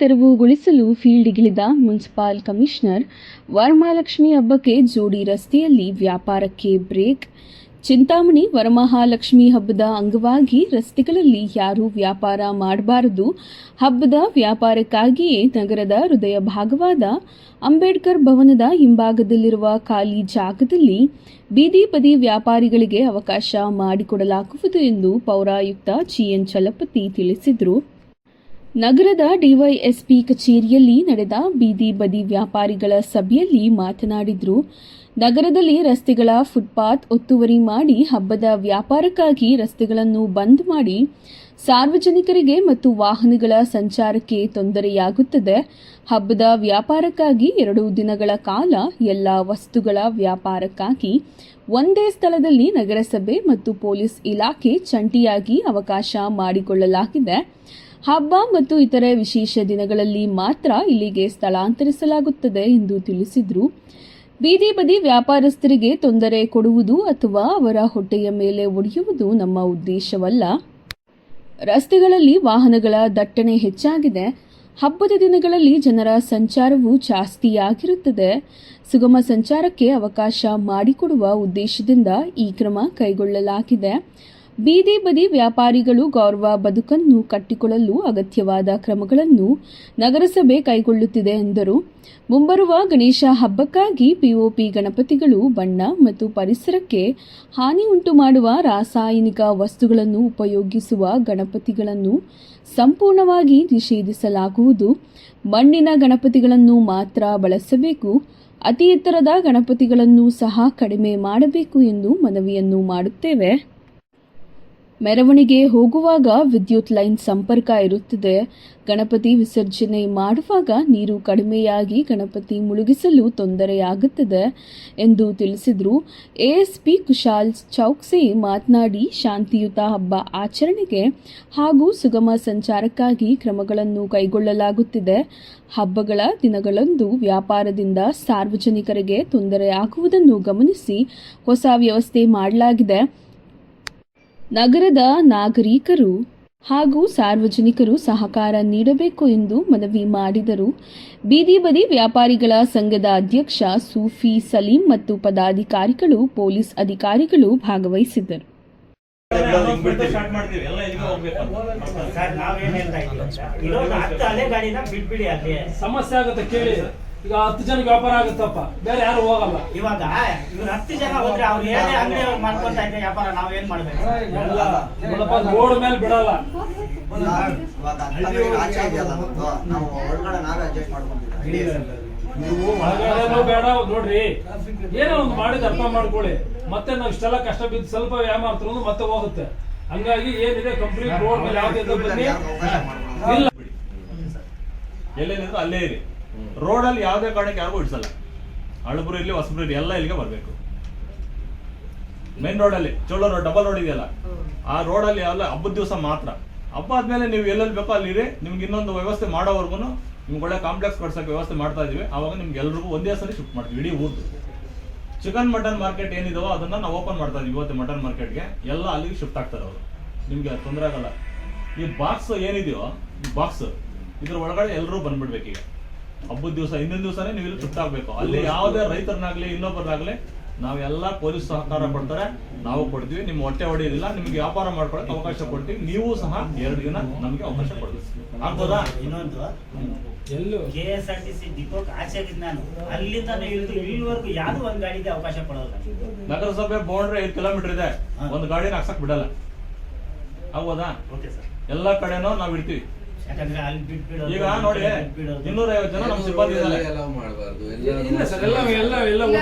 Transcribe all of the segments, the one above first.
ತೆರವುಗೊಳಿಸಲು ಫೀಲ್ಡ್ಗಿಳಿದ municipal commissioner Varamahalakshmi ಹಬ್ಬಕ್ಕೆ ಜೋಡಿ ರಸ್ತೆಯಲ್ಲಿ ವ್ಯಾಪಾರಕ್ಕೆ ಬ್ರೇಕ್. ಚಿಂತಾಮಣಿ ವರಮಹಾಲಕ್ಷ್ಮಿ ಹಬ್ಬದ ಅಂಗವಾಗಿ ರಸ್ತೆಗಳಲ್ಲಿ ಯಾರೂ ವ್ಯಾಪಾರ ಮಾಡಬಾರದು. ಹಬ್ಬದ ವ್ಯಾಪಾರಕ್ಕಾಗಿಯೇ ನಗರದ ಹೃದಯ ಭಾಗವಾದ ಅಂಬೇಡ್ಕರ್ ಭವನದ ಹಿಂಭಾಗದಲ್ಲಿರುವ ಖಾಲಿ ಜಾಗದಲ್ಲಿ ಬೀದಿ ಬದಿ ವ್ಯಾಪಾರಿಗಳಿಗೆ ಅವಕಾಶ ಮಾಡಿಕೊಡಲಾಗುವುದು ಎಂದು ಪೌರಾಯುಕ್ತ ಜಿಎನ್ ಚಲಪತಿ ತಿಳಿಸಿದರು. ನಗರದ ಡಿವೈಎಸ್ಪಿ ಕಚೇರಿಯಲ್ಲಿ ನಡೆದ ಬೀದಿ ಬದಿ ವ್ಯಾಪಾರಿಗಳ ಸಭೆಯಲ್ಲಿ ಮಾತನಾಡಿದ್ರು. ನಗರದಲ್ಲಿ ರಸ್ತೆಗಳ ಫುಟ್ಪಾತ್ ಒತ್ತುವರಿ ಮಾಡಿ ಹಬ್ಬದ ವ್ಯಾಪಾರಕ್ಕಾಗಿ ರಸ್ತೆಗಳನ್ನು ಬಂದ್ ಮಾಡಿ ಸಾರ್ವಜನಿಕರಿಗೆ ಮತ್ತು ವಾಹನಗಳ ಸಂಚಾರಕ್ಕೆ ತೊಂದರೆಯಾಗುತ್ತದೆ. ಹಬ್ಬದ ವ್ಯಾಪಾರಕ್ಕಾಗಿ ಎರಡು ದಿನಗಳ ಕಾಲ ಎಲ್ಲ ವಸ್ತುಗಳ ವ್ಯಾಪಾರಕ್ಕಾಗಿ ಒಂದೇ ಸ್ಥಳದಲ್ಲಿ ನಗರಸಭೆ ಮತ್ತು ಪೊಲೀಸ್ ಇಲಾಖೆ ಚಂಟಿಯಾಗಿ ಅವಕಾಶ ಮಾಡಿಕೊಳ್ಳಲಾಗಿದೆ. ಹಬ್ಬ ಮತ್ತು ಇತರೆ ವಿಶೇಷ ದಿನಗಳಲ್ಲಿ ಮಾತ್ರ ಇಲ್ಲಿಗೆ ಸ್ಥಳಾಂತರಿಸಲಾಗುತ್ತದೆ ಎಂದು ತಿಳಿಸಿದರು. ಬೀದಿ ಬದಿ ವ್ಯಾಪಾರಸ್ಥರಿಗೆ ತೊಂದರೆ ಕೊಡುವುದು ಅಥವಾ ಅವರ ಹೊಟ್ಟೆಯ ಮೇಲೆ ಒಡೆಯುವುದು ನಮ್ಮ ಉದ್ದೇಶವಲ್ಲ. ರಸ್ತೆಗಳಲ್ಲಿ ವಾಹನಗಳ ದಟ್ಟಣೆ ಹೆಚ್ಚಾಗಿದೆ. ಹಬ್ಬದ ದಿನಗಳಲ್ಲಿ ಜನರ ಸಂಚಾರವು ಜಾಸ್ತಿಯಾಗಿರುತ್ತದೆ. ಸುಗಮ ಸಂಚಾರಕ್ಕೆ ಅವಕಾಶ ಮಾಡಿಕೊಡುವ ಉದ್ದೇಶದಿಂದ ಈ ಕ್ರಮ ಕೈಗೊಳ್ಳಲಾಗಿದೆ. ಬೀದಿ ಬದಿ ವ್ಯಾಪಾರಿಗಳು ಗೌರವ ಬದುಕನ್ನು ಕಟ್ಟಿಕೊಳ್ಳಲು ಅಗತ್ಯವಾದ ಕ್ರಮಗಳನ್ನು ನಗರಸಭೆ ಕೈಗೊಳ್ಳುತ್ತಿದೆ ಎಂದರು. ಮುಂಬರುವ ಗಣೇಶ ಹಬ್ಬಕ್ಕಾಗಿ ಪಿಒಪಿ ಗಣಪತಿಗಳು ಬಣ್ಣ ಮತ್ತು ಪರಿಸರಕ್ಕೆ ಹಾನಿ ಉಂಟು ಮಾಡುವ ರಾಸಾಯನಿಕ ವಸ್ತುಗಳನ್ನು ಉಪಯೋಗಿಸುವ ಗಣಪತಿಗಳನ್ನು ಸಂಪೂರ್ಣವಾಗಿ ನಿಷೇಧಿಸಲಾಗುವುದು. ಮಣ್ಣಿನ ಗಣಪತಿಗಳನ್ನು ಮಾತ್ರ ಬಳಸಬೇಕು. ಅತಿ ಎತ್ತರದ ಗಣಪತಿಗಳನ್ನು ಸಹ ಕಡಿಮೆ ಮಾಡಬೇಕು ಎಂದು ಮನವಿಯನ್ನು ಮಾಡುತ್ತೇವೆ. ಮೆರವಣಿಗೆ ಹೋಗುವಾಗ ವಿದ್ಯುತ್ ಲೈನ್ ಸಂಪರ್ಕ ಇರುತ್ತದೆ. ಗಣಪತಿ ವಿಸರ್ಜನೆ ಮಾಡುವಾಗ ನೀರು ಕಡಿಮೆಯಾಗಿ ಗಣಪತಿ ಮುಳುಗಿಸಲು ತೊಂದರೆಯಾಗುತ್ತದೆ ಎಂದು ತಿಳಿಸಿದರು. ಎಎಸ್ಪಿ ಕುಶಾಲ್ ಚೌಕ್ಸಿ ಮಾತನಾಡಿ, ಶಾಂತಿಯುತ ಹಬ್ಬ ಆಚರಣೆಗೆ ಹಾಗೂ ಸುಗಮ ಸಂಚಾರಕ್ಕಾಗಿ ಕ್ರಮಗಳನ್ನು ಕೈಗೊಳ್ಳಲಾಗುತ್ತಿದೆ. ಹಬ್ಬಗಳ ದಿನಗಳಂದು ವ್ಯಾಪಾರದಿಂದ ಸಾರ್ವಜನಿಕರಿಗೆ ತೊಂದರೆಯಾಗುವುದನ್ನು ಗಮನಿಸಿ ಹೊಸ ವ್ಯವಸ್ಥೆ ಮಾಡಲಾಗಿದೆ. ನಗರದ ನಾಗರಿಕರು ಹಾಗೂ ಸಾರ್ವಜನಿಕರು ಸಹಕಾರ ನೀಡಬೇಕು ಎಂದು ಮನವಿ ಮಾಡಿದರು. ಬೀದಿ ಬದಿ ವ್ಯಾಪಾರಿಗಳ ಸಂಘದ ಅಧ್ಯಕ್ಷ ಸೂಫಿ ಸಲೀಂ ಮತ್ತು ಪದಾಧಿಕಾರಿಗಳು ಪೊಲೀಸ್ ಅಧಿಕಾರಿಗಳು ಭಾಗವಹಿಸಿದ್ದರು. ಸಮಸ್ಯೆ ಆಗುತ್ತೆ ಕೇಳಿ. ಈಗ ಹತ್ತು ಜನ ವ್ಯಾಪಾರ ಆಗುತ್ತಪ್ಪ. ಬೇರೆ ಯಾರು ಹೋಗಲ್ಲ. ಇವಾಗ ಇವ್ರು ಹತ್ತು ಜನ ಹೋದ್ರೆ ಅವ್ರು ಏನೇ ಅಂಗಡಿ ಮಾಡ್ಕೊಂತ ಇದ್ರೆ ವ್ಯಾಪಾರ ನಾವೇನ್ ಮಾಡ್ಬೇಕು? ಬೋರ್ಡ್ ರೋಡ್ ಮೇಲೆ ಬಿಡಲ್ಲ. ನಾವು ಒಳಗಡೆ ನಾವೇ ಅಡ್ಜಸ್ಟ್ ನೀವು ಒಳಗಡೆನೂ ಬೇಡ ನೋಡ್ರಿ. ಏನೋ ಒಂದು ಮಾಡಿದ ಅರ್ಥ ಮಾಡ್ಕೊಳ್ಳಿ. ಮತ್ತೆ ನಾವು ಇಷ್ಟೆಲ್ಲ ಕಷ್ಟ ಬಿದ್ದು ಸ್ವಲ್ಪ ವ್ಯಾಪಾರ ಮತ್ತೆ ಹೋಗುತ್ತೆ. ಹಂಗಾಗಿ ಏನಿದೆ ಕಂಪ್ಲೀಟ್ ರೋಡ್ ಮೇಲೆ ಯಾವ್ದು ಇಲ್ಲ. ಎಲ್ಲೇನಿದ್ರು ಅಲ್ಲೇ ಇರಿ. ರೋಡಲ್ಲಿ ಯಾವುದೇ ಕಾರಣಕ್ಕೆ ಯಾರಿಗೂ ಇಡ್ಸಲ್ಲ. ಹಳಬರು ಇರ್ಲಿ ಹೊಸಬ್ರು ಇರ್ಲಿ ಎಲ್ಲ ಇಲ್ಲಿಗೆ ಬರಬೇಕು. ಮೇನ್ ರೋಡಲ್ಲಿ ಚೋಳೋ ರೋಡ್ ಡಬಲ್ ರೋಡ್ ಇದೆಯಲ್ಲ? ಆ ರೋಡಲ್ಲಿ ಎಲ್ಲ ಹಬ್ಬದ ದಿವಸ ಮಾತ್ರ. ಹಬ್ಬ ಆದ್ಮೇಲೆ ನೀವು ಎಲ್ಲೆಲ್ಲಿ ಬೇಕೋ ಅಲ್ಲಿ ಇರಿ ನಿಮ್ಗೆ ಇನ್ನೊಂದು ವ್ಯವಸ್ಥೆ ಮಾಡೋವರೆಗೂ ನಿಮ್ಗೆ ಒಳ್ಳೆ ಕಾಂಪ್ಲೆಕ್ಸ್ ಕಟ್ಸೋಕೆ ವ್ಯವಸ್ಥೆ ಮಾಡ್ತಾ ಇದೀವಿ. ಅವಾಗ ನಿಮ್ಗೆ ಎಲ್ರಿಗೂ ಒಂದೇ ಸಲ ಶಿಫ್ಟ್ ಮಾಡ್ತೀವಿ ಇಡೀ ಊರ್ದು. ಚಿಕನ್ ಮಟನ್ ಮಾರ್ಕೆಟ್ ಏನಿದಾವೋ ಅದನ್ನ ನಾವು ಓಪನ್ ಮಾಡ್ತಾ ಇದೀವಿ ಇವತ್ತು ಮಟನ್ ಮಾರ್ಕೆಟ್ಗೆ ಎಲ್ಲ ಅಲ್ಲಿಗೆ ಶಿಫ್ಟ್ ಆಗ್ತಾರೆ ಅವರು. ನಿಮ್ಗೆ ತೊಂದರೆ ಆಗಲ್ಲ. ಈ ಬಾಕ್ಸ್ ಏನಿದೆಯೋ ಈ ಬಾಕ್ಸ್ ಇದ್ರ ಒಳಗಡೆ ಎಲ್ಲರೂ ಬಂದ್ಬಿಡ್ಬೇಕೀಗ ಈಗ. ಹಬ್ಬದ ದಿವಸ ಹಿಂದಿನ ದಿವಸನೇ ನೀವು ಇಲ್ಲಿ ಶಿಫ್ಟ್ ಆಗ್ಬೇಕು ಅಲ್ಲಿ ಯಾವುದೇ ರೈತರನ್ನಾಗ್ಲಿ ಇನ್ನೊಬ್ಬರನ್ನಾಗ್ಲಿ ನಾವೆಲ್ಲ ಪೊಲೀಸ್ ಸಹಕಾರ ಕೊಡ್ತಾರೆ. ನಾವು ಕೊಡ್ತೀವಿ. ನಿಮ್ಮ ಹೊಟ್ಟೆ ಹೊಡೆಯೋದಿಲ್ಲ. ನಿಮ್ಗೆ ವ್ಯಾಪಾರ ಮಾಡ್ಕೊಳಕ್ಕೆ ಅವಕಾಶ ಕೊಡ್ತೀವಿ. ನೀವು ಸಹ ಎರಡು ದಿನ ನಮಗೆ ಅವಕಾಶ ಕೊಡ್ತೀವಿ ಆಗ್ಬೋದಾ? ಇನ್ನೊಂದು ಎಲ್ಲೂ. K S R T C ಡಿಪೋಕ್ ಆಚೆ ನಾನು. ಅಲ್ಲಿಂದ ಇಳಿದು ಇಲ್ಲಿವರೆಗೂ ಯಾವ್ದು ಒಂದ್ ಗಾಡಿಗೆ ಅವಕಾಶ ಕೊಡೋಲ್ಲ. ನಗರಸಭೆ ಬೌಂಡ್ರಿ ಐದು ಕಿಲೋಮೀಟರ್ ಇದೆ. ಒಂದು ಗಾಡಿನ ಹಾಕ್ಸಕ್ ಬಿಡಲ್ಲ. ಆಗ್ಬೋದಾ? ಓಕೆ ಸರ್ ಎಲ್ಲಾ ಕಡೆನೂ ನಾವು ಇಡ್ತೀವಿ ಯಾಕಂದ್ರೆ ಅಲ್ಲಿ ಬಿಟ್ಬಿಡೋದು ಈಗ ನೋಡಿ ಬಿಟ್ಬಿಡೋದು. ಇನ್ನೂರ ಐವತ್ತು ಜನ ನಮ್ಮ ಸಿಬ್ಬಂದಿ ಇದ್ದಾರೆ allow ಮಾಡ್ಬಾರ್ದು. ಇಲ್ಲ ಸರ್ ಎಲ್ಲ ಎಲ್ಲ ಎಲ್ಲ ಎಲ್ಲ.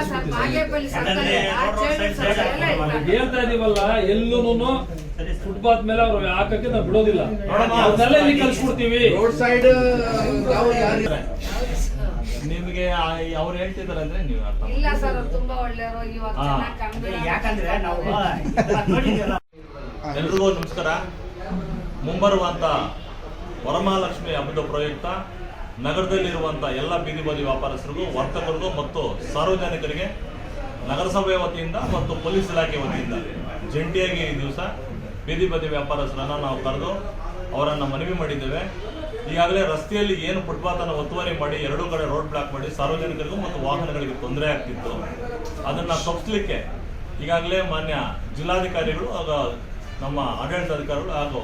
ಹೇಳ್ತಾ ಇದೀವಲ್ಲ ಎಲ್ಲೂನು ಫುಟ್ಪಾತ್ ಮೇಲೆ ಅವ್ರು ಹಾಕಕ್ಕೆ ನಾವು ಬಿಡೋದಿಲ್ಲ. ಅದನ್ನೆಲ್ಲ ಇಲ್ಲಿ ಕಲ್ಸ್ಬಿಡ್ತೀವಿ. ರೋಡ್ ಸೈಡ್ ನಾವು ಯಾರು? ನಿಮಗೆ ಅವ್ರು ಹೇಳ್ತಿದಾರೆ ಅಂದ್ರೆ ನೀವು ಅರ್ಥ ಇಲ್ಲ ಸರ್ ಅವ್ರು ತುಂಬಾ ಒಳ್ಳೆಯವರು ಇವಾಗ ಯಾಕಂದ್ರೆ ನಾವು ಎಲ್ರಿಗೂ ನಮಸ್ಕಾರ. ಮುಂಬರುವಂತ ವರಮಹಾಲಕ್ಷ್ಮಿ ಹಬ್ಬದ ಪ್ರಯುಕ್ತ ನಗರದಲ್ಲಿರುವಂಥ ಎಲ್ಲ ಬೀದಿ ಬದಿ ವ್ಯಾಪಾರಸ್ಥರಿಗೂ, ವರ್ತಕರಿಗೂ ಮತ್ತು ಸಾರ್ವಜನಿಕರಿಗೆ ನಗರಸಭೆ ವತಿಯಿಂದ ಮತ್ತು ಪೊಲೀಸ್ ಇಲಾಖೆ ವತಿಯಿಂದ ಜಂಟಿಯಾಗಿ ಈ ದಿವಸ ಬೀದಿ ಬದಿ ವ್ಯಾಪಾರಸ್ಥರನ್ನ ನಾವು ಕರೆದು ಅವರನ್ನು ಮನವಿ ಮಾಡಿದ್ದೇವೆ. ಈಗಾಗಲೇ ರಸ್ತೆಯಲ್ಲಿ ಏನು ಫುಟ್ಪಾತ್ ಅನ್ನು ಒತ್ತುವರಿ ಮಾಡಿ, ಎರಡೂ ಕಡೆ ರೋಡ್ ಬ್ಲಾಕ್ ಮಾಡಿ ಸಾರ್ವಜನಿಕರಿಗೂ ಮತ್ತು ವಾಹನಗಳಿಗೆ ತೊಂದರೆ ಆಗ್ತಿತ್ತು. ಅದನ್ನು ತಪ್ಪಿಸ್ಲಿಕ್ಕೆ ಈಗಾಗಲೇ ಮಾನ್ಯ ಜಿಲ್ಲಾಧಿಕಾರಿಗಳು ಹಾಗೂ ನಮ್ಮ ಆಡಳಿತಾಧಿಕಾರಿಗಳು ಹಾಗೂ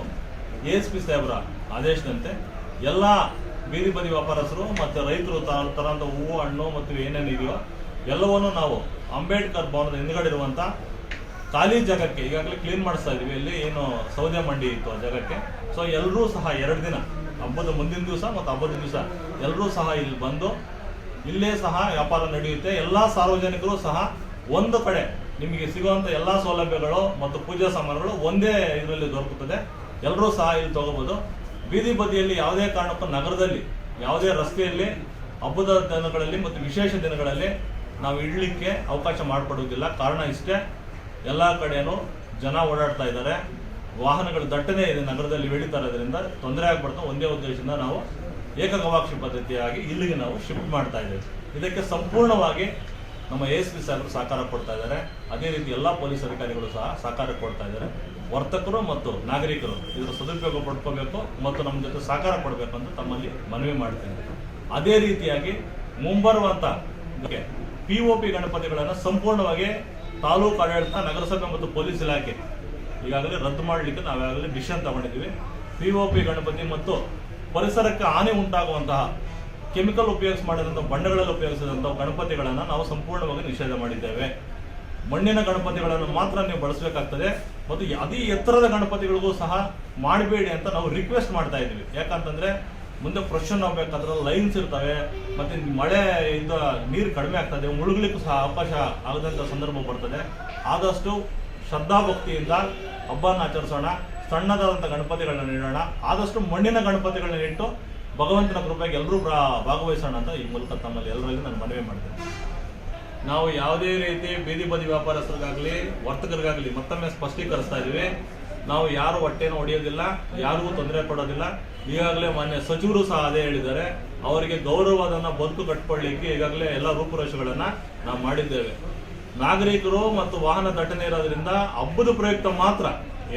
ಎಸ್ ಪಿ ಸಾಹೇಬರ ಆದೇಶದಂತೆ ಎಲ್ಲ ಬೀದಿ ಬದಿ ವ್ಯಾಪಾರಸ್ಥರು ಮತ್ತು ರೈತರು ತರಂಥ ಹೂವು, ಹಣ್ಣು ಮತ್ತು ಏನೇನಿದೆಯೋ ಎಲ್ಲವನ್ನು ನಾವು ಅಂಬೇಡ್ಕರ್ ಭವನದ ಹಿಂದ್ಗಡೆ ಇರುವಂಥ ಖಾಲಿ ಜಾಗಕ್ಕೆ ಈಗಾಗಲೇ ಕ್ಲೀನ್ ಮಾಡಿಸ್ತಾ ಇದ್ದೀವಿ. ಇಲ್ಲಿ ಏನು ಸೌದೆ ಮಂಡಿ ಇತ್ತು ಆ ಜಾಗಕ್ಕೆ. ಸೊ ಎಲ್ಲರೂ ಸಹ ಎರಡು ದಿನ, ಹಬ್ಬದ ಮುಂದಿನ ದಿವಸ ಮತ್ತು ಹಬ್ಬದ ದಿವಸ ಎಲ್ಲರೂ ಸಹ ಇಲ್ಲಿ ಬಂದು ಇಲ್ಲೇ ಸಹ ವ್ಯಾಪಾರ ನಡೆಯುತ್ತೆ. ಎಲ್ಲ ಸಾರ್ವಜನಿಕರು ಸಹ ಒಂದು ಕಡೆ ನಿಮಗೆ ಸಿಗುವಂತ ಎಲ್ಲಾ ಸೌಲಭ್ಯಗಳು ಮತ್ತು ಪೂಜಾ ಸಾಮಾನುಗಳು ಒಂದೇ ಇದರಲ್ಲಿ ದೊರಕುತ್ತದೆ. ಎಲ್ಲರೂ ಸಹ ಇಲ್ಲಿ ತಗೋಬಹುದು ಬೀದಿ ಬದಿಯಲ್ಲಿ ಯಾವುದೇ ಕಾರಣಕ್ಕೂ ನಗರದಲ್ಲಿ, ಯಾವುದೇ ರಸ್ತೆಯಲ್ಲಿ, ಹಬ್ಬದ ದಿನಗಳಲ್ಲಿ ಮತ್ತು ವಿಶೇಷ ದಿನಗಳಲ್ಲಿ ನಾವು ಇಡ್ಲಿಕ್ಕೆ ಅವಕಾಶ ಮಾಡಿಕೊಡುವುದಿಲ್ಲ. ಕಾರಣ ಇಷ್ಟೇ, ಎಲ್ಲ ಕಡೆಯೂ ಜನ ಓಡಾಡ್ತಾ ಇದ್ದಾರೆ. ವಾಹನಗಳು ದಟ್ಟನೆ ಇದೆ, ನಗರದಲ್ಲಿ ಬೆಳೀತಾ ಇರೋದ್ರಿಂದ ತೊಂದರೆ ಆಗ್ಬಾರ್ದು. ಒಂದೇ ಉದ್ದೇಶದಿಂದ ನಾವು ಏಕಗವಾಕ್ಷಿ ಪದ್ಧತಿಯಾಗಿ ಇಲ್ಲಿಗೆ ನಾವು ಶಿಫ್ಟ್ ಮಾಡ್ತಾ ಇದ್ದೇವೆ. ಇದಕ್ಕೆ ಸಂಪೂರ್ಣವಾಗಿ ನಮ್ಮ ಎ ಎಸ್ ಪಿ ಸಾಹೇಬರು ಸಹಕಾರ ಕೊಡ್ತಾ ಇದ್ದಾರೆ. ಅದೇ ರೀತಿ ಎಲ್ಲ ಪೊಲೀಸ್ ಅಧಿಕಾರಿಗಳು ಸಹ ಸಹಕಾರ ಕೊಡ್ತಾ ಇದ್ದಾರೆ. ವರ್ತಕರು ಮತ್ತು ನಾಗರಿಕರು. ಇದರ ಸದುಪಯೋಗ ಪಡ್ಕೋಬೇಕು ಮತ್ತು ನಮ್ಮ ಜೊತೆ ಸಹಕಾರ ಕೊಡಬೇಕು ಅಂತ ತಮ್ಮಲ್ಲಿ ಮನವಿ ಮಾಡ್ತೇನೆ. ಅದೇ ರೀತಿಯಾಗಿ ಮುಂಬರುವಂತ ಪಿ ಒ ಪಿ ಗಣಪತಿಗಳನ್ನು ಸಂಪೂರ್ಣವಾಗಿ ತಾಲೂಕು ಆಡಳಿತ, ನಗರಸಭೆ ಮತ್ತು ಪೊಲೀಸ್ ಇಲಾಖೆ ಈಗಾಗಲೇ ರದ್ದು ಮಾಡಲಿಕ್ಕೆ ನಾವಾಗಲೇ ಡಿಸಿಷನ್ ತಗೊಂಡಿದ್ದೀವಿ. ಪಿ ಒ ಪಿ ಗಣಪತಿ ಮತ್ತು ಪರಿಸರಕ್ಕೆ ಹಾನಿ ಉಂಟಾಗುವಂತಹ ಕೆಮಿಕಲ್ ಉಪಯೋಗಿಸಿ ಮಾಡಿದಂಥ ಬಣ್ಣಗಳಲ್ಲಿ ಉಪಯೋಗಿಸಿದಂಥ ಗಣಪತಿಗಳನ್ನು ನಾವು ಸಂಪೂರ್ಣವಾಗಿ ನಿಷೇಧ ಮಾಡಿದ್ದೇವೆ. ಮಣ್ಣಿನ ಗಣಪತಿಗಳನ್ನು ಮಾತ್ರ ನೀವು ಬಳಸಬೇಕಾಗ್ತದೆ ಮತ್ತು ಅತಿ ಎತ್ತರದ ಗಣಪತಿಗಳಿಗೂ ಸಹ ಮಾಡಬೇಡಿ ಅಂತ ನಾವು ರಿಕ್ವೆಸ್ಟ್ ಮಾಡ್ತಾ ಇದ್ದೀವಿ. ಯಾಕಂತಂದ್ರೆ ಮುಂದೆ ಫ್ರೆಶನ್ ಆಗ್ಬೇಕಾದ್ರೆ ಲೈನ್ಸ್ ಇರ್ತವೆ, ಮತ್ತೆ ಮಳೆ ಇಂದ ನೀರು ಕಡಿಮೆ ಆಗ್ತದೆ, ಮುಳುಗ್ಲಿಕ್ಕೂ ಸಹ ಅವಕಾಶ ಆಗದಂತ ಸಂದರ್ಭ ಬರ್ತದೆ. ಆದಷ್ಟು ಶ್ರದ್ಧಾಭಕ್ತಿಯಿಂದ ಹಬ್ಬನ ಆಚರಿಸೋಣ ಸಣ್ಣದಾದಂಥ ಗಣಪತಿಗಳನ್ನ ನೀಡೋಣ, ಆದಷ್ಟು ಮಣ್ಣಿನ ಗಣಪತಿಗಳನ್ನ ಇಟ್ಟು ಭಗವಂತನ ಕೃಪೆಗೆ ಎಲ್ಲರೂ ಭಾಗವಹಿಸೋಣ ಅಂತ ಈ ಮೂಲಕ ತಮ್ಮಲ್ಲಿ ಎಲ್ಲರಲ್ಲಿ ನಾನು ಮನವಿ ಮಾಡ್ತೇನೆ. ನಾವು ಯಾವುದೇ ರೀತಿ ಬೀದಿ ಬದಿ ವ್ಯಾಪಾರಸ್ಥರಿಗಾಗಲಿ, ವರ್ತಕರಿಗಾಗಲಿ ಮತ್ತೊಮ್ಮೆ ಸ್ಪಷ್ಟೀಕರಿಸ್ತಾ ಇದ್ದೀವಿ. ನಾವು ಯಾರು ಹೊಟ್ಟೆನ ಹೊಡೆಯೋದಿಲ್ಲ, ಯಾರಿಗೂ ತೊಂದರೆ ಕೊಡೋದಿಲ್ಲ. ಈಗಾಗಲೇ ಮಾನ್ಯ ಸಚಿವರು ಸಹ ಅದೇ ಹೇಳಿದ್ದಾರೆ. ಅವರಿಗೆ ಗೌರವದನ್ನ ಬದುಕು ಕಟ್ಕೊಳ್ಳಿಕ್ಕೆ ಈಗಾಗಲೇ ಎಲ್ಲ ರೂಪುರೇಷಗಳನ್ನು ನಾವು ಮಾಡಿದ್ದೇವೆ. ನಾಗರಿಕರು ಮತ್ತು ವಾಹನ ದಟ್ಟಣೆ ಇರೋದ್ರಿಂದ ಹಬ್ಬದ ಪ್ರಯುಕ್ತ ಮಾತ್ರ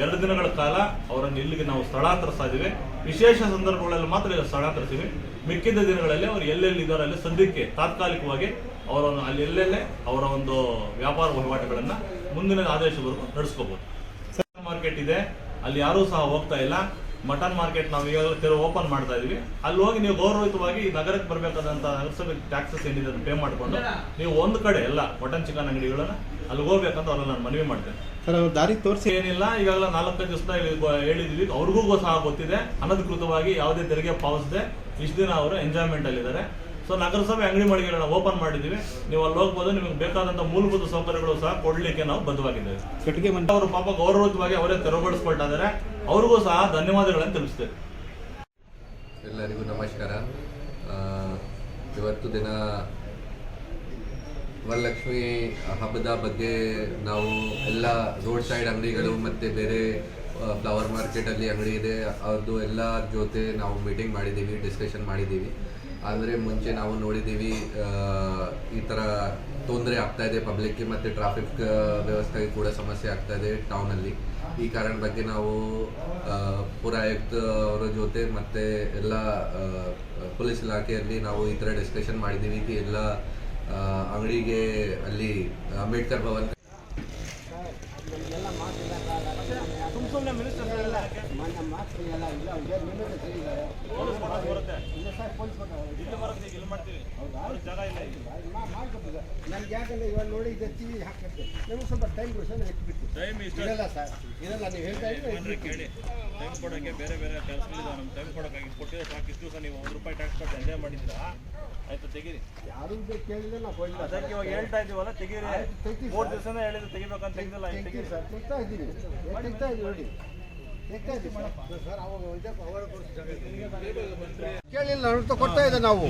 ಎರಡು ದಿನಗಳ ಕಾಲ ಅವರನ್ನು ಇಲ್ಲಿಗೆ ನಾವು ಸ್ಥಳಾಂತರಿಸ್ತಾ ಇದ್ದೀವಿ. ವಿಶೇಷ ಸಂದರ್ಭಗಳಲ್ಲಿ ಮಾತ್ರ ಸ್ಥಳಾಂತರಿಸ್ತೀವಿ. ಮಿಕ್ಕಿದ ದಿನಗಳಲ್ಲಿ ಅವರು ಎಲ್ಲೆಲ್ಲಿ ಇದ್ದಾರೋ ಅಲ್ಲಿ ಸದ್ಯಕ್ಕೆ ತಾತ್ಕಾಲಿಕವಾಗಿ ಅವರನ್ನು ಅಲ್ಲಿ ಎಲ್ಲೆಲ್ಲೇ ಅವರ ಒಂದು ವ್ಯಾಪಾರ ವಹಿವಾಟುಗಳನ್ನ ಮುಂದಿನ ಆದೇಶವರೆಗೂ ನಡೆಸ್ಕೋಬಹುದು ಮಾರ್ಕೆಟ್ ಇದೆ. ಅಲ್ಲಿ ಯಾರೂ ಸಹ ಹೋಗ್ತಾ ಇಲ್ಲ. ಮಟನ್ ಮಾರ್ಕೆಟ್ ನಾವು ಈಗಾಗಲೇ ತೆರವು ಓಪನ್ ಮಾಡ್ತಾ ಇದೀವಿ. ಅಲ್ಲಿ ಹೋಗಿ ನೀವು ಗೌರವಯುತವಾಗಿ ನಗರಕ್ಕೆ ಬರಬೇಕಾದಂತ ನಗರಸಭೆ ಟ್ಯಾಕ್ಸಸ್ ಏನಿದೆ ಅದನ್ನು ಪೇ ಮಾಡಿಕೊಂಡು ನೀವು ಒಂದು ಕಡೆ ಎಲ್ಲ ಮಟನ್ ಚಿಕನ್ ಅಂಗಡಿಗಳನ್ನ ಅಲ್ಲಿ ಹೋಗ್ಬೇಕಂತ ಅವ್ರನ್ನ ನಾನು ಮನವಿ ಮಾಡ್ತೇನೆ. ಸರ್ ಅವ್ರು ದಾರಿ ತೋರಿಸಿ. ಏನಿಲ್ಲ ಈಗಾಗಲೇ ನಾಲ್ಕೈದು ದಿವಸ ಹೇಳಿದೀವಿ ಅವ್ರಿಗೂ ಸಹ ಗೊತ್ತಿದೆ. ಅನಧಿಕೃತವಾಗಿ ಯಾವುದೇ ತೆರಿಗೆ ಪಾವತಿಸದೆ ಇಷ್ಟು ದಿನ ಅವರು ಎಂಜಾಯ್ಮೆಂಟ್ ಅಲ್ಲಿದ್ದಾರೆ. ಸೊ ನಗರಸಭೆ ಅಂಗಡಿ ಮಳಿಗೆಗಳನ್ನ ಓಪನ್ ಮಾಡಿದ್ದೀವಿ. ನೀವು ಅಲ್ಲಿ ಹೋಗ್ಬೋದು ನಿಮಗೆ ಬೇಕಾದಂತ ಮೂಲಭೂತ ಸೌಕರ್ಯಗಳು ಸಹ ಕೊಡಲಿಕ್ಕೆ ನಾವು ಬದ್ಧವಾಗಿದ್ದೇವೆ. ಕಟ್ಟಿಗೆ ಮಂಟ ಅವರು ಪಾಪ ಗೌರವಯುತವಾಗಿ ಅವರೇ ತೆರವುಗೊಳಿಸ್ಕೊಳ್ತಾರೆ ಅವ್ರಿಗೂ ಸಹ ಧನ್ಯವಾದಗಳನ್ನು ತಿಳಿಸ್ತೇವೆ. ಎಲ್ಲರಿಗೂ ನಮಸ್ಕಾರ. ಇವತ್ತು ದಿನ ವರಲಕ್ಷ್ಮಿ ಹಬ್ಬದ ಬಗ್ಗೆ ನಾವು ಎಲ್ಲ ರೋಡ್ ಸೈಡ್ ಅಂಗಡಿಗಳು ಮತ್ತು ಬೇರೆ ಫ್ಲವರ್ ಮಾರ್ಕೆಟಲ್ಲಿ ಅಂಗಡಿ ಇದೆ. ಅವ್ರದ್ದು ಎಲ್ಲ ಜೊತೆ ನಾವು ಮೀಟಿಂಗ್ ಮಾಡಿದ್ದೀವಿ ಡಿಸ್ಕಷನ್ ಮಾಡಿದ್ದೀವಿ. ಆದರೆ ಮುಂಚೆ ನಾವು ನೋಡಿದ್ದೀವಿ ಈ ಥರ ತೊಂದರೆ ಆಗ್ತಾ ಇದೆ ಪಬ್ಲಿಕ್ಗೆ ಮತ್ತೆ ಟ್ರಾಫಿಕ್ ವ್ಯವಸ್ಥೆಗೆ ಕೂಡ ಸಮಸ್ಯೆ ಆಗ್ತಾ ಇದೆ ಟೌನಲ್ಲಿ ಈ ಕಾರಣ ಬಗ್ಗೆ ನಾವು ಪುರಾಯುಕ್ತ ಅವರ ಜೊತೆ ಮತ್ತೆ ಎಲ್ಲ ಪೊಲೀಸ್ ಇಲಾಖೆಯಲ್ಲಿ ನಾವು ಈ ಥರ ಡಿಸ್ಕಷನ್ ಮಾಡಿದ್ದೀವಿ ಎಲ್ಲ ಅಂಗಡಿಗೆ ಅಲ್ಲಿ ಅಂಬೇಡ್ಕರ್ ಭವನ್. ನಮ್ಗೆ ಯಾಕಂದ್ರೆ ಇವಾಗ ನೋಡಿ ಇದು ನಮ್ಗೆ ಸ್ವಲ್ಪ ಟೈಮ್ ಕೊಡಿ ಸರ್ ಟೈಮ್ ಇರಲ್ಲ ಸರ್ ನೀವು ಹೇಳ್ತಾ ಇದ್ರೆ ಕೇಳಿ. ಟೈಮ್ ಕೊಡೋಕೆ ಬೇರೆ ಬೇರೆ ಕೆಲಸಗಳಿದೆ ನಮ್ಮ ಟೈಮ್ ಕೊಡೋಕ್ಕಾಗಿ ಕೊಟ್ಟಿದ್ರೆ ಸಾಕು ನೀವು ಒಂದು ರೂಪಾಯಿ ಟ್ಯಾಕ್ಸ್ ಕಟ್ಟಿ ಮಾಡಿದ್ದೀರಾ ಆಯ್ತು ತೆಗೀರಿ ಯಾರು ಕೇಳಿದ್ರೆ ನಾವು ಕೊಡಲಿಲ್ಲ ಅದಕ್ಕೆ ಇವಾಗ ಹೇಳ್ತಾ ಇದ್ದೀವಲ್ಲ ತೆಗೀರಿ ಮೂರು ದಿವಸನೇ ಹೇಳಿದ್ರು ತೆಗಿಬೇಕಂತ ತೆಗ್ದಿಲ್ಲ ತೆಗೀರಿ ಸರ್ ತೆಗ್ತಾ ಇದ್ದೀವಿ ತೆಗ್ತಾ ಇದ್ದೀವಿ ನೋಡಿ ಕೇಳಿಲ್ಲ ಕೊಡ್ತಾ ಇದ್ದೆ ನಾವು.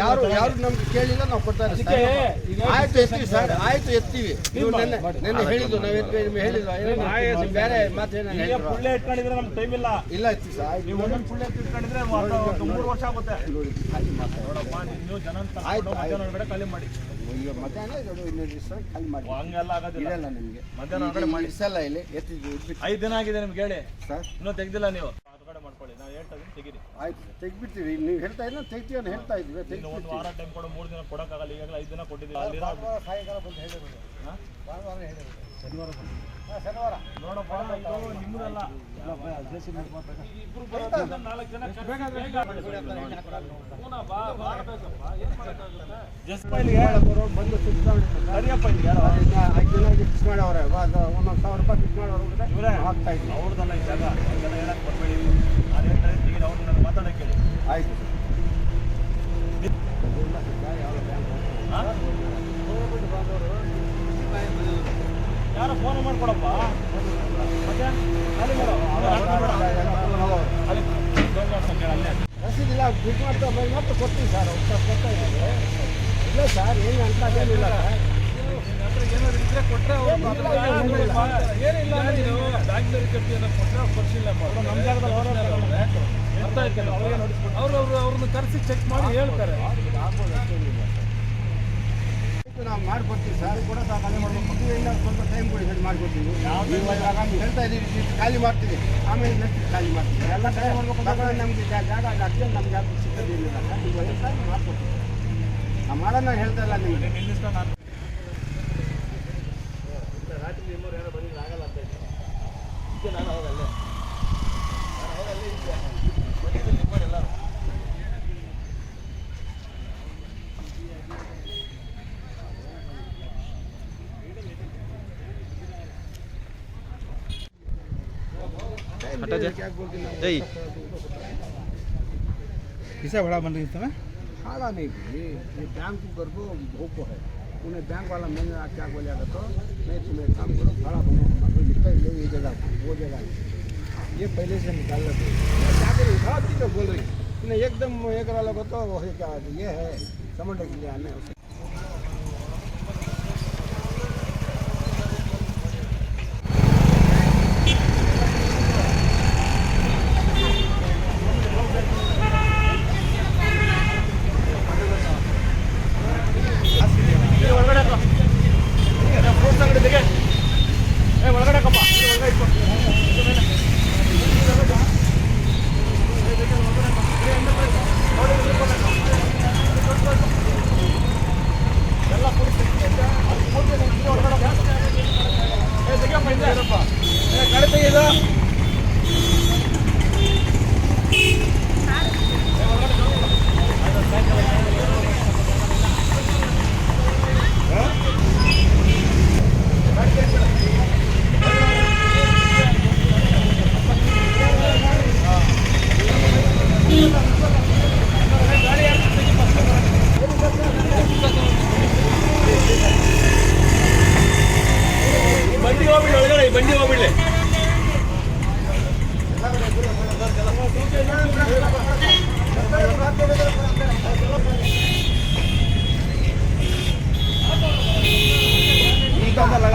ಯಾರು ಯಾರು ನಮ್ಗೆ ಕೇಳಿಲ್ಲ ನಾವು ಕೊಡ್ತಾ ಇದ್ದೀವಿ. ಆಯ್ತು ಎತ್ತೀವಿ ಸರ್ ಆಯ್ತು ಎತ್ತೀವಿ. ನೀವು ನೆನ್ನೆ ನೆನ್ನೆ ಹೇಳಿದ್ದು ನಾವು ಎತ್ತಿ ನಿಮ್ಗೆ ಬೇರೆ ಮಾತೇನ ಪುಳ್ಳೆ ಇಟ್ಕೊಂಡಿದ್ರೆ ನಮ್ಗೆ ಟೈಮ್ ಇಲ್ಲ. ಇಲ್ಲ ಎತ್ತಿ ಸರ್ ಆಯ್ತು. ಆಯ್ತು, ಮಾಡಿ ಈಗ ಮಧ್ಯಾಹ್ನ ಇದು ಇನ್ನೊಂದು ದಿವಸ ಖಾಲಿ ಮಾಡಿ. ಹಂಗೆಲ್ಲ ಆಗೋದಿಲ್ಲ. ಇರಲ್ಲ ನಿಮಗೆ. ಮಧ್ಯಾಹ್ನ ಹೊರಗಡೆ ಮಾಡಿ. ಇಸಲ್ಲ ಇಲ್ಲಿ ಎತ್ತಿದ್ದು ಐದು ದಿನ ಆಗಿದೆ ನಿಮ್ಗೆ ಹೇಳಿ. ಸರ್? ಇನ್ನೂ ತೆಗ್ದಿಲ್ಲ ನೀವು. ಹೊರಗಡೆ ಮಾಡ್ಕೊಳ್ಳಿ. ನಾವು ಹೇಳ್ತಾ ಇದ್ದೀನಿ ತೆಗೀರಿ. ಆಯ್ತು ಸರ್ ತೆಗ್ಬಿಡ್ತೀವಿ ನೀವು ಹೇಳ್ತಾ ಇದ್ರೆ ತೆಗ್ತೀವಿ ಅಂತ ಹೇಳ್ತಾ ಇದ್ವಿ. ಇನ್ನು ಒಂದು ವಾರ ಟೈಮ್ ಕೊಡೋ ಮೂರು ದಿನ ಕೊಡೋಕ್ಕಾಗಲ್ಲ. ಈಗಾಗಲೇ ಐದು ದಿನ ಕೊಟ್ಟಿದ್ದೀವಿ. ಅಲ್ಲಿರೋ ಭಾನುವಾರ ಸಾಯಂಕಾಲ ಬಂದು ಹೇಳಿರೋದು. ಹಾಂ? ಭಾನುವಾರ ಹೇಳಿರೋದು. ಶನಿವಾರ ಬಂದು. ಒಂದೊಂದು ಸಾವಿರ ರೂಪಾಯಿ ಫಿಕ್ಸ್ ಮಾಡೋರು ಇವರೇ ಇದ್ವಿ ಅವ್ರದ್ದಲ್ಲ ಈ ಜಾಗ ಹಂಗೆಲ್ಲ ಹೇಳಕ್ ಬರಬೇಡಿ ನಾನು ಹೇಳ್ತಾ ಇದ್ದೀನಿ ಅವ್ರು ನನಗೆ ಮಾತಾಡಕ್ಕೆ ಆಯ್ತು. ಯಾರೋ ಫೋನ್ ಮಾಡ್ಕೊಡಪ್ಪ. ಮತ್ತೆ? ಅಲ್ಲಿ ಮಾಡು. ರಸೀದಿಲ್ಲ ಮಾಡ್ತಾ ಬಂದು ಮತ್ತೆ ಕೊಡ್ತೀವಿ ಸರ್ ಅವ್ರು ಕೊಡ್ತಾ ಇದ್ದೀವಿ ಇಲ್ಲ ಸರ್ ಏನು ಏನಾದ್ರು ಇದ್ರೆ ಕೊಟ್ರೆ ಅವ್ರು ಏನಿಲ್ಲ ನೀವು ಬ್ಯಾಂಗ್ಳೂರ್ ಕಟ್ಟಿ ಏನೋ ಕೊಟ್ರೆ ಅವ್ರು ಪರಿಶೀಲನೆ ನಮ್ಮ ಜಾಗದಲ್ಲಿ ಅವರೇ. ಅರ್ಥ ಆಯ್ತಲ್ಲ? ಅವ್ರು ಅವ್ರು ಅವ್ರನ್ನ ಕರೆಸಿ ಚೆಕ್ ಮಾಡಿ ಹೇಳ್ತಾರೆ. ನಾವು ಮಾಡ್ಕೊಡ್ತೀವಿ ಸರ್ ಕೂಡ ನಾವು ಖಾಲಿ ಮಾಡ್ಬೇಕು ಇಲ್ಲ ಸ್ವಲ್ಪ ಟೈಮ್ ಕೊಡಿ ಸರ್ ಮಾಡ್ಕೊಡ್ತೀವಿ. ನೀವು ನೀವು ಹೇಳ್ತಾ ಇದ್ದೀವಿ ಖಾಲಿ ಮಾಡ್ತೀವಿ. ಆಮೇಲೆ ನೆಕ್ಸ್ಟ್ ಖಾಲಿ ಮಾಡ್ತೀವಿ. ಎಲ್ಲ ಕಡೆ ಮಾಡ್ಬೇಕು ನಮಗೆ ಜಾಗ ಅರ್ಜೆಂಟ್ ನಮ್ಗೆ ಯಾವುದು ಸಿಗ್ತದೆ ಸರ್. ನೀವು ಸರ್ ಮಾಡ್ಕೊಡ್ತೀವಿ. ನಾವು ಮಾಡೋಣ ಹೇಳ್ತಾ ಇಲ್ಲ ನಿಮಗೆ. ನಿಲ್ಲಿಸ್ಕೊಂಡು ನಾನು. किसा बड़ा बन रही है खाड़ा नहीं भी ये बैंक को भूख है। उन्हें बैंक वाला मैंने आज क्या बोला तो मैं तुम्हें काम करो भाड़ा बनो निकल लो ये जगह वो जगह। ये पहले से निकाल लेते क्या करें? उठा दी तो बोल रही। तूने एकदम एक वाला को तो वही क्या ये है। समझने के लिए आने?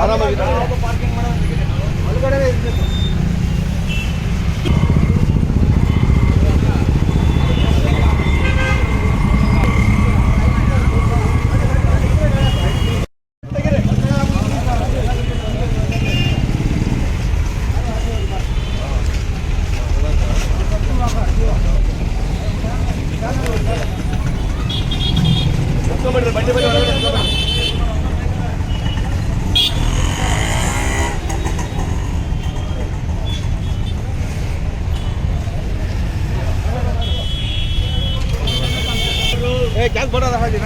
ಪಾರ್ಕಿಂಗ್ ಒಳಗಡೆ ಎತ್ಕೊಂಡ್ಬಿಡ್ರಿ ಬಂಡಿ ಬಂಡಿ ಒಳಗಡೆ ಎತ್ಕೊಂಡ್ಬಿಡ್ರಿ. ಏ ಕ್ಯಾಕ್ ಬರೋದ ಹಾದಿನ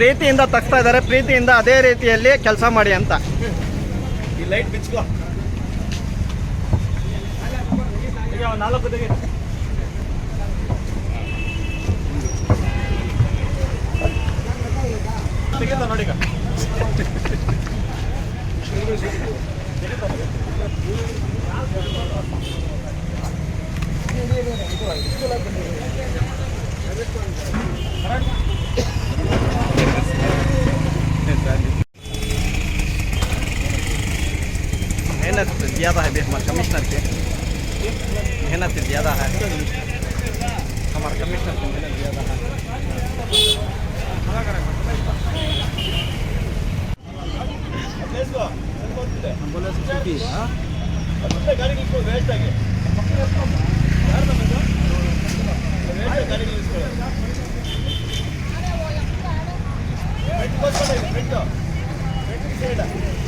ಪ್ರೀತಿಯಿಂದ ತಗ್ತಾ ಇದ್ದಾರೆ ಪ್ರೀತಿಯಿಂದ ಅದೇ ರೀತಿಯಲ್ಲಿ ಕೆಲಸ ಮಾಡಿ ಅಂತ. ಈ ಲೈಟ್ ಬಿಚ್ಕೋ. ನಾಲ್ಕು ನೋಡಿ मेहनत ज़्यादा है हमारे कमिश्नर के मेहनत ज़्यादा है हमारे कमिश्नर की मेहनत ज़्यादा है పెట్టుకోవచ్చు పెట్టు పెట్టుకు చేయడం?